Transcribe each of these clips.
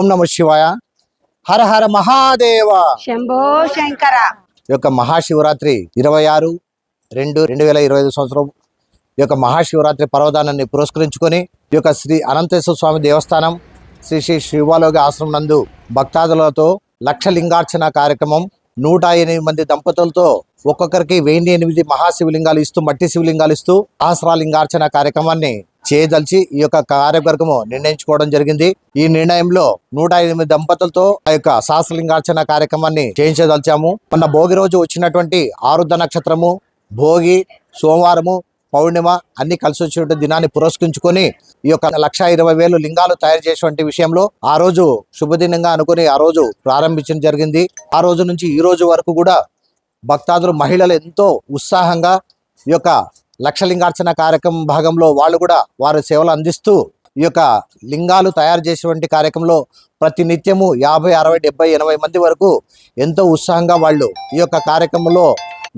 ఓం నమ శివాయ. హర హర మహాదేవ. శంభో శంకర. ఈ యొక్క మహాశివరాత్రి ఇరవై ఆరు రెండు రెండు వేల ఇరవై ఐదు సంవత్సరం. ఈ యొక్క మహాశివరాత్రి పర్వదానాన్ని పురస్కరించుకొని ఈ యొక్క శ్రీ అనంతేశ్వర స్వామి దేవస్థానం శ్రీ శ్రీ శివాలోకి ఆశ్రమం నందు భక్తాదులతో లక్ష లింగార్చన కార్యక్రమం నూట ఎనిమిది మంది దంపతులతో ఒక్కొక్కరికి వెయ్యి ఎనిమిది మహాశివలింగాలు ఇస్తూ మట్టి శివలింగాలు ఇస్తూ సహస్రాలింగార్చన కార్యక్రమాన్ని చేయదలిచి ఈ యొక్క కార్యవర్గము నిర్ణయించుకోవడం జరిగింది. ఈ నిర్ణయంలో నూట ఎనిమిది దంపతులతో ఆ యొక్క శాస్త్రలింగార్చన కార్యక్రమాన్ని చేయించదలిచాము. మొన్న భోగి రోజు వచ్చినటువంటి ఆరుద్ర నక్షత్రము భోగి సోమవారము పౌర్ణిమ అన్ని కలిసి వచ్చినటువంటి దినాన్ని పురస్కరించుకొని ఈ యొక్క లక్ష ఇరవై వేలు లింగాలు తయారు చేసేటువంటి విషయంలో ఆ రోజు శుభదినంగా అనుకుని ఆ రోజు ప్రారంభించడం జరిగింది. ఆ రోజు నుంచి ఈ రోజు వరకు కూడా భక్తాదులు మహిళలు ఎంతో ఉత్సాహంగా ఈ యొక్క లక్షలింగార్చన కార్యక్రమం భాగంలో వాళ్ళు కూడా వారి సేవలు అందిస్తూ ఈ యొక్క లింగాలు తయారు చేసేటువంటి కార్యక్రమంలో ప్రతి నిత్యము యాభై అరవై డెబ్బై ఎనభై మంది వరకు ఎంతో ఉత్సాహంగా వాళ్ళు ఈ యొక్క కార్యక్రమంలో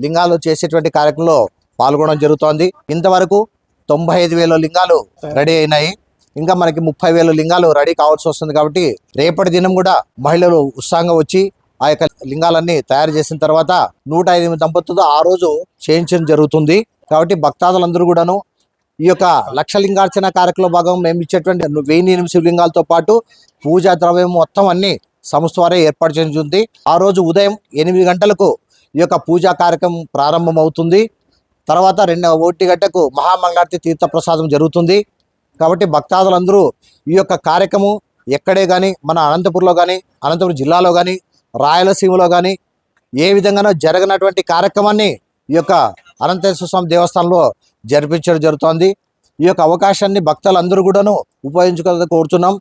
లింగాలు చేసేటువంటి కార్యక్రమంలో పాల్గొనడం జరుగుతోంది. ఇంతవరకు తొంభై ఐదు వేల లింగాలు రెడీ అయినాయి. ఇంకా మనకి ముప్పై వేల లింగాలు రెడీ కావాల్సి వస్తుంది కాబట్టి రేపటి దినం కూడా మహిళలు ఉత్సాహంగా వచ్చి ఆ యొక్క లింగాలన్నీ తయారు చేసిన తర్వాత నూట ఎనిమిది దంపతులతో ఆ రోజు చేయించడం జరుగుతుంది. కాబట్టి భక్తాదులందరూ కూడాను ఈ యొక్క లక్షలింగార్చన కార్యక్రమ భాగం మేము ఇచ్చేటువంటి వెయ్యి ఎనిమిది శివలింగాలతో పాటు పూజా ద్రవ్యం మొత్తం అన్ని సంస్థ వారే ఏర్పాటు చేసింది ఆ రోజు ఉదయం ఎనిమిది గంటలకు ఈ యొక్క పూజా కార్యక్రమం ప్రారంభం అవుతుంది తర్వాత రెండు ఒకటి గంటకు మహామంగళార్తి తీర్థప్రసాదం జరుగుతుంది. కాబట్టి భక్తాదులందరూ ఈ యొక్క కార్యక్రమం ఎక్కడే కానీ మన అనంతపురంలో కానీ అనంతపురం జిల్లాలో కానీ రాయలసీమలో కానీ ఏ విధంగానో జరగనటువంటి కార్యక్రమాన్ని ఈ యొక్క అనంతేశ్వర స్వామి దేవస్థానంలో జరిపించడం జరుగుతోంది. ఈ యొక్క అవకాశాన్ని భక్తులందరూ కూడాను ఉపయోగించుకోవాలని కోరుతున్నాం.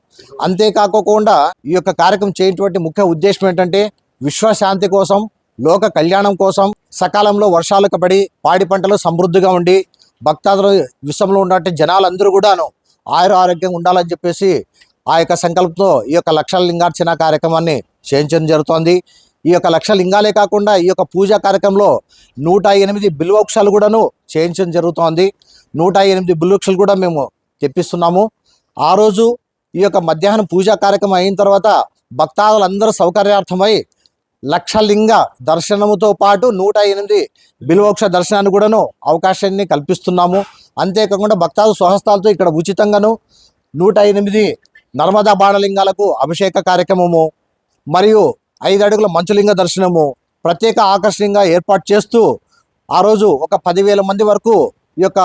అంతేకాకుండా ఈ యొక్క కార్యక్రమం చేయటువంటి ముఖ్య ఉద్దేశం ఏంటంటే విశ్వశాంతి కోసం లోక కళ్యాణం కోసం సకాలంలో వర్షాలు పడి పాడి పంటలు సమృద్ధిగా ఉండి భక్తాదులు విశ్వంలో ఉన్నటువంటి జనాలందరూ కూడాను ఆయుర ఆరోగ్యంగా ఉండాలని చెప్పేసి ఆ యొక్క సంకల్పంతో ఈ యొక్క లక్ష లింగార్చన కార్యక్రమాన్ని చేయించడం జరుగుతోంది. ఈ యొక్క లక్ష లింగాలే కాకుండా ఈ యొక్క పూజా కార్యక్రమంలో నూట ఎనిమిది బిల్వక్షాలు కూడాను చేయించడం జరుగుతోంది. నూట ఎనిమిది బిల్వృక్షాలు కూడా మేము తెప్పిస్తున్నాము. ఆ రోజు ఈ యొక్క మధ్యాహ్నం పూజా కార్యక్రమం అయిన తర్వాత భక్తాదులందరూ సౌకర్యార్థమై లక్షలింగ దర్శనముతో పాటు నూట ఎనిమిది బిల్వోక్ష దర్శనాన్ని కూడాను అవకాశాన్ని కల్పిస్తున్నాము. అంతేకాకుండా భక్తాదు స్వహస్తాలతో ఇక్కడ ఉచితంగాను నూట ఎనిమిది నర్మదా బాణలింగాలకు అభిషేక కార్యక్రమము మరియు ఐదు అడుగుల మంచులింగ దర్శనము ప్రత్యేక ఆకర్షణీయంగా ఏర్పాటు చేస్తూ ఆ రోజు ఒక పదివేల మంది వరకు ఈ యొక్క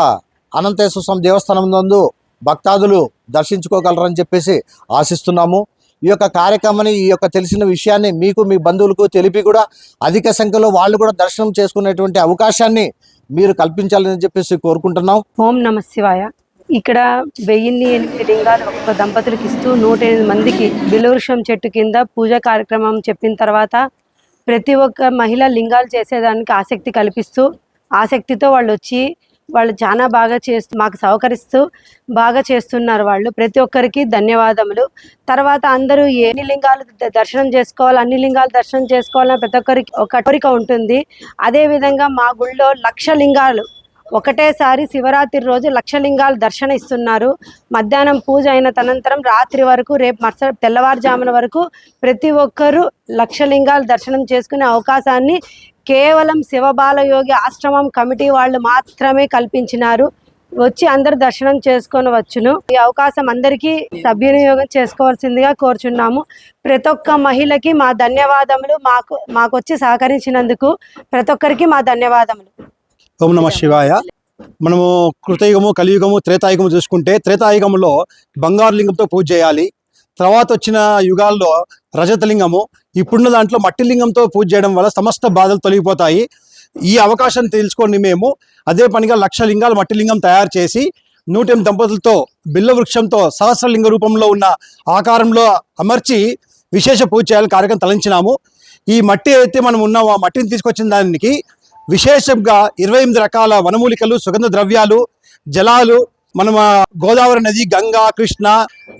అనంతేశ్వర స్వామి దేవస్థానం నందు భక్తాదులు దర్శించుకోగలరని చెప్పేసి ఆశిస్తున్నాము. ఈ యొక్క కార్యక్రమాన్ని ఈ యొక్క తెలిసిన విషయాన్ని మీకు మీ బంధువులకు తెలిపి కూడా అధిక సంఖ్యలో వాళ్ళు కూడా దర్శనం చేసుకునేటువంటి అవకాశాన్ని మీరు కల్పించాలని చెప్పేసి కోరుకుంటున్నాం. ఓం నమ శివాయ. ఇక్కడ వెయ్యిన్ని ఎనిమిది లింగాలు ఒక్కొక్క దంపతులకు ఇస్తూ నూట ఎనిమిది మందికి బిలువృక్షం చెట్టు కింద పూజా కార్యక్రమం చెప్పిన తర్వాత ప్రతి ఒక్క మహిళ లింగాలు చేసేదానికి ఆసక్తి కల్పిస్తూ ఆసక్తితో వాళ్ళు వచ్చి వాళ్ళు చాలా బాగా చేస్తూ మాకు సహకరిస్తూ బాగా చేస్తున్నారు వాళ్ళు. ప్రతి ఒక్కరికి ధన్యవాదములు. తర్వాత అందరూ ఎన్ని లింగాలు ద- దర్శనం చేసుకోవాలి అన్ని లింగాలు దర్శనం చేసుకోవాలని ప్రతి ఒక్కరికి ఒక కోరిక ఉంటుంది. అదేవిధంగా మా గుళ్ళో లక్ష లింగాలు ఒకటేసారి శివరాత్రి రోజు లక్షలింగాలు దర్శన ఇస్తున్నారు మధ్యాహ్నం పూజ అయిన తనంతరం రాత్రి వరకు రేపు మరుస తెల్లవారుజామున వరకు ప్రతి ఒక్కరూ లక్షలింగాలు దర్శనం చేసుకునే అవకాశాన్ని కేవలం శివబాలయోగి ఆశ్రమం కమిటీ వాళ్ళు మాత్రమే కల్పించినారు. వచ్చి అందరు దర్శనం చేసుకొని వచ్చును ఈ అవకాశం అందరికీ సద్వినియోగం చేసుకోవాల్సిందిగా కోరుచున్నాము. ప్రతి ఒక్క మహిళకి మా ధన్యవాదములు. మాకు మాకొచ్చి సహకరించినందుకు ప్రతి ఒక్కరికి మా ధన్యవాదములు. ఓం నమ శివాయ. మనము కృతయుగము కలియుగము త్రేతాయుగము చూసుకుంటే త్రేతాయుగంలో బంగారు లింగంతో పూజ చేయాలి. తర్వాత వచ్చిన యుగాల్లో రజతలింగము. ఇప్పుడున్న దాంట్లో మట్టి లింగంతో పూజ చేయడం వల్ల సమస్త బాధలు తొలగిపోతాయి. ఈ అవకాశం తెలుసుకొని మేము అదే పనిగా లక్ష లింగాలు మట్టి లింగం తయారు చేసి నూటెం దంపతులతో బిల్ల వృక్షంతో సహస్రలింగ రూపంలో ఉన్న ఆకారంలో అమర్చి విశేష పూజ చేయాలని కార్యక్రమం తలంచినాము. ఈ మట్టి అయితే మనం ఉన్నామో ఆ మట్టిని తీసుకొచ్చిన దానికి విశేషంగా ఇరవై ఎనిమిది రకాల వనమూలికలు సుగంధ ద్రవ్యాలు జలాలు మన గోదావరి నది గంగా కృష్ణ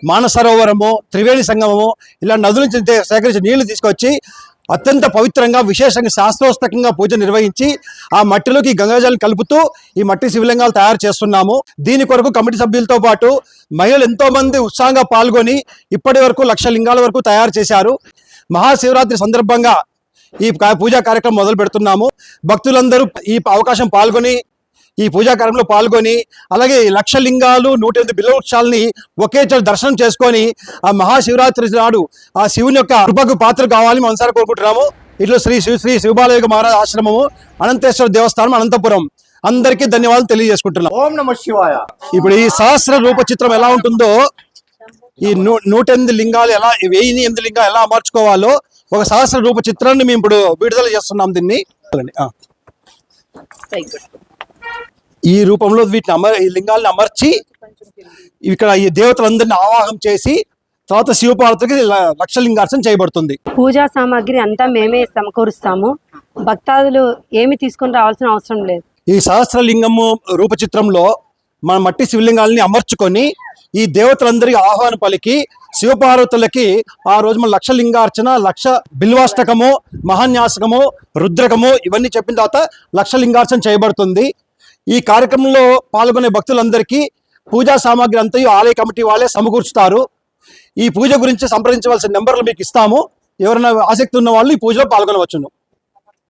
మానసరోవరము త్రివేణి సంగమము ఇలా నదుల నుంచి తే- సేకరించిన నీళ్ళు తీసుకొచ్చి అత్యంత పవిత్రంగా విశేషంగా శాస్త్రోస్తకంగా పూజ నిర్వహించి ఆ మట్టిలోకి గంగాజలం కలుపుతూ ఈ మట్టి శివలింగాలు తయారు చేస్తున్నాము. దీని కొరకు కమిటీ సభ్యులతో పాటు మహిళలు ఎంతోమంది ఉత్సాహంగా పాల్గొని ఇప్పటి వరకు లక్ష లింగాల వరకు తయారు చేశారు. మహాశివరాత్రి సందర్భంగా ఈ పూజా కార్యక్రమం మొదలు పెడుతున్నాము. భక్తులందరూ ఈ అవకాశం పాల్గొని ఈ పూజా కార్యక్రమంలో పాల్గొని అలాగే లక్ష లింగాలు నూట ఎనిమిది బిల్లవృక్షాలని ఒకే చోట దర్శనం చేసుకొని ఆ మహాశివరాత్రి నాడు ఆ శివుని యొక్క కృపకు పాత్ర కావాలని మనసారి కోరుకుంటున్నాము. ఇట్లా శ్రీ శ్రీ శ్రీ శివబాలయ మహారాజ్ ఆశ్రమము అనంతేశ్వర దేవస్థానం అనంతపురం. అందరికీ ధన్యవాదాలు తెలియజేసుకుంటున్నాం. ఓం నమ శివాయ. ఇప్పుడు ఈ సహస్ర రూప చిత్రం ఎలా ఉంటుందో ఈ నూ నూట ఎనిమిది లింగాలు ఎలా వెయ్యి ఎనిమిది లింగాలు ఎలా అమర్చుకోవాలో ఒక సహస్ర రూప చిత్రాన్ని మేము ఇప్పుడు విడుదల చేస్తున్నాం దీన్ని. ఈ రూపంలో వీటిని అమర్ ఈ లింగాలను అమర్చి ఇక్కడ ఈ దేవతలందరిని ఆవాహం చేసి తర్వాత శివపార్వతికి ల- లక్ష లింగార్చన చేయబడుతుంది. పూజా సామాగ్రి అంతా మేమే సమకూరుస్తాము. భక్తాదులు ఏమి తీసుకొని రావాల్సిన అవసరం లేదు. ఈ సహస్రలింగము రూపచిత్రంలో మన మట్టి శివలింగాలని అమర్చుకొని ఈ దేవతలందరికీ ఆహ్వానం పలికి శివపార్వతులకి ఆ రోజు మన లక్ష లింగార్చన లక్ష బిల్వాష్టకము మహాన్యాసకము రుద్రకము ఇవన్నీ చెప్పిన తర్వాత లక్ష లింగార్చన చేయబడుతుంది. ఈ కార్యక్రమంలో పాల్గొనే భక్తులందరికీ పూజా సామాగ్రి అంతా ఆలయ కమిటీ వాళ్ళే సమకూర్చుతారు. ఈ పూజ గురించి సంప్రదించవలసిన నెంబర్లు మీకు ఇస్తాము. ఎవరైనా ఆసక్తి ఉన్న వాళ్ళు ఈ పూజలో పాల్గొనవచ్చును.